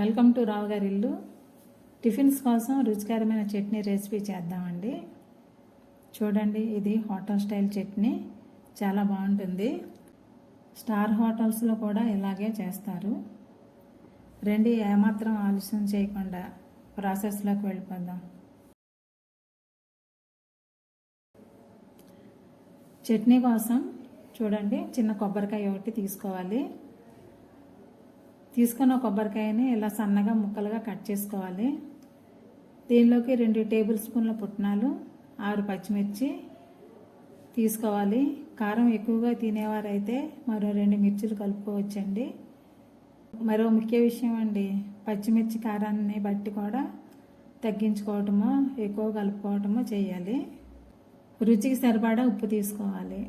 Welcome to రావు గారి ఇల్లు. Tiffins కోసం రుచికరమైన చట్నీ రెసిపీ చేద్దామండి. చూడండి ఇది హోటల్ స్టైల్ చట్నీ. చాలా బాగుంటుంది. స్టార్ హోటల్స్లో కూడా ఇలాగే చేస్తారు. రెండు ఏమాత్రం ఆలస్యం చేయకుండా ప్రాసెస్లోకి వెళ్ళిపోదాం. చట్నీ కోసం చూడండి చిన్న కొబ్బరికాయ ఒకటి తీసుకోవాలి. తీసుకున్న కొబ్బరికాయని ఇలా సన్నగా ముక్కలుగా కట్ చేసుకోవాలి. దీనిలోకి రెండు టేబుల్ స్పూన్ల పుట్నాలు ఆరు పచ్చిమిర్చి తీసుకోవాలి. కారం ఎక్కువగా తినేవారైతే మరో రెండు మిర్చిలు కలుపుకోవచ్చండి. మరో ముఖ్య విషయం అండి పచ్చిమిర్చి కారాన్ని బట్టి కూడా తగ్గించుకోవటమో ఎక్కువ కలుపుకోవటమో చేయాలి. రుచికి సరిపడా ఉప్పు తీసుకోవాలి.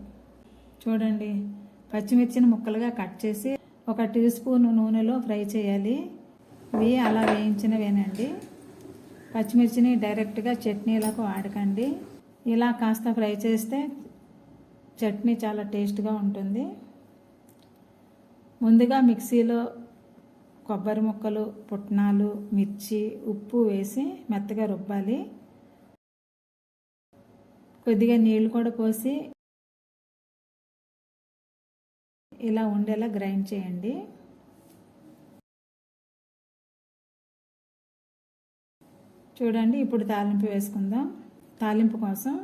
చూడండి పచ్చిమిర్చిని ముక్కలుగా కట్ చేసి ఒక టీ స్పూన్ నూనెలో ఫ్రై చేయాలి. ఇవి అలా వేయించినవేనండి. పచ్చిమిర్చిని డైరెక్ట్గా చట్నీలకు వాడకండి. ఇలా కాస్త ఫ్రై చేస్తే చట్నీ చాలా టేస్ట్గా ఉంటుంది. ముందుగా మిక్సీలో కొబ్బరి ముక్కలు పుట్నాలు మిర్చి ఉప్పు వేసి మెత్తగా రుబ్బాలి. కొద్దిగా నీళ్ళు కూడా పోసి ఇలా ఉండేలా గ్రైండ్ చేయండి. చూడండి ఇప్పుడు తాలింపు వేసుకుందాం. తాలింపు కోసం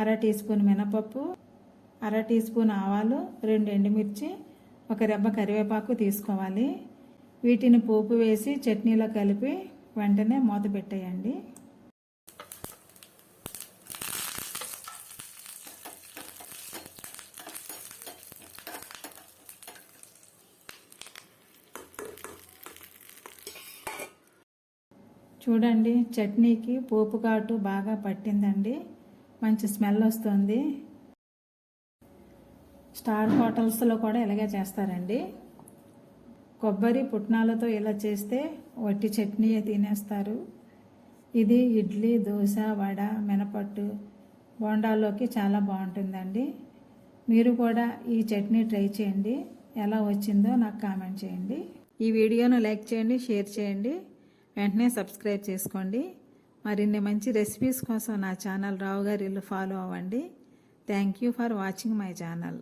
అర టీ స్పూన్ మినపప్పు అర టీ స్పూన్ ఆవాలు రెండు ఎండుమిర్చి ఒక రెబ్బ కరివేపాకు తీసుకోవాలి. వీటిని పోపు వేసి చట్నీలో కలిపి వెంటనే మూత పెట్టేయండి. చూడండి చట్నీకి పోపు ఘాటు బాగా పట్టిందండి. మంచి స్మెల్ వస్తుంది. స్టార్ హోటల్స్లో కూడా ఇలాగే చేస్తారండి. కొబ్బరి పుట్నాలతో ఇలా చేస్తే వట్టి చట్నీ తినేస్తారు. ఇది ఇడ్లీ దోశ వడ మినపట్టు బోండాల్లోకి చాలా బాగుంటుందండి. మీరు కూడా ఈ చట్నీ ట్రై చేయండి. ఎలా వచ్చిందో నాకు కామెంట్ చేయండి. ఈ వీడియోను లైక్ చేయండి షేర్ చేయండి. వెంటనే సబ్స్క్రైబ్ చేసుకోండి. మరిన్ని మంచి రెసిపీస్ కోసం నా ఛానల్ రావు గారి ఇల్లు ఫాలో అవ్వండి. Thank you for watching my channel